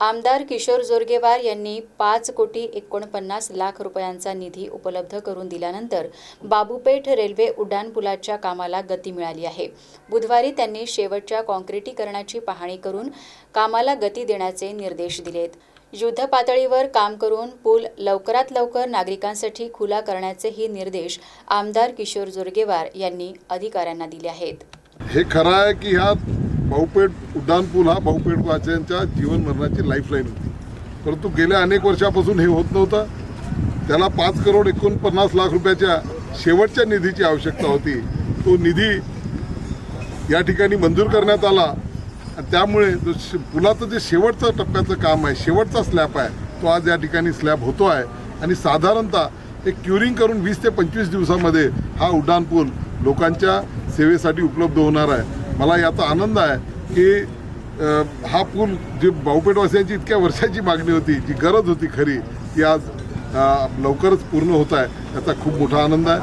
आमदार किशोर जोरगेवार यांनी पाच कोटी एकोणपन्नास लाख रुपयांचा निधी उपलब्ध करून दिल्यानंतर बाबूपेठ रेल्वे उड्डाणपुलाच्या कामाला गती मिळाली आहे. बुधवारी त्यांनी शेवटच्या काँक्रिटीकरणाची पाहणी करून कामाला गती देण्याचे निर्देश दिलेत. युद्ध पातळीवर काम करून पूल लवकरात लवकर नागरिकांसाठी खुला करण्याचेही निर्देश आमदार किशोर जोरगेवार यांनी अधिकाऱ्यांना दिले आहेत. हे खरं आहे की ह्या भाऊपेठ उड्डाणपूल हा भाऊपेठ वाच्यांच्या जीवन मरणाची लाईफलाईन होती. परंतु गेल्या अनेक वर्षापासून हे होत नव्हतं. त्याला पाच करोड एकोणपन्नास लाख रुपयाच्या शेवटच्या निधीची आवश्यकता होती. तो निधी या ठिकाणी मंजूर करण्यात आला. आणि त्यामुळे जो शे- पुलाचं जे शेवटचं टप्प्याचं काम आहे शेवटचा स्लॅब आहे तो आज या ठिकाणी स्लॅब होतो आहे. आणि साधारणतः एक क्युरिंग करून वीस ते पंचवीस दिवसामध्ये हा उड्डाणपूल लोकांच्या सेवेसाठी उपलब्ध होणार आहे. मला याचा आनंद आहे की हा पूल जी भाऊपेठवासियांची इतक्या वर्षाची मागणी होती जी गरज होती खरी ती आज लवकरच पूर्ण होत आहे. याचा खूप मोठा आनंद आहे.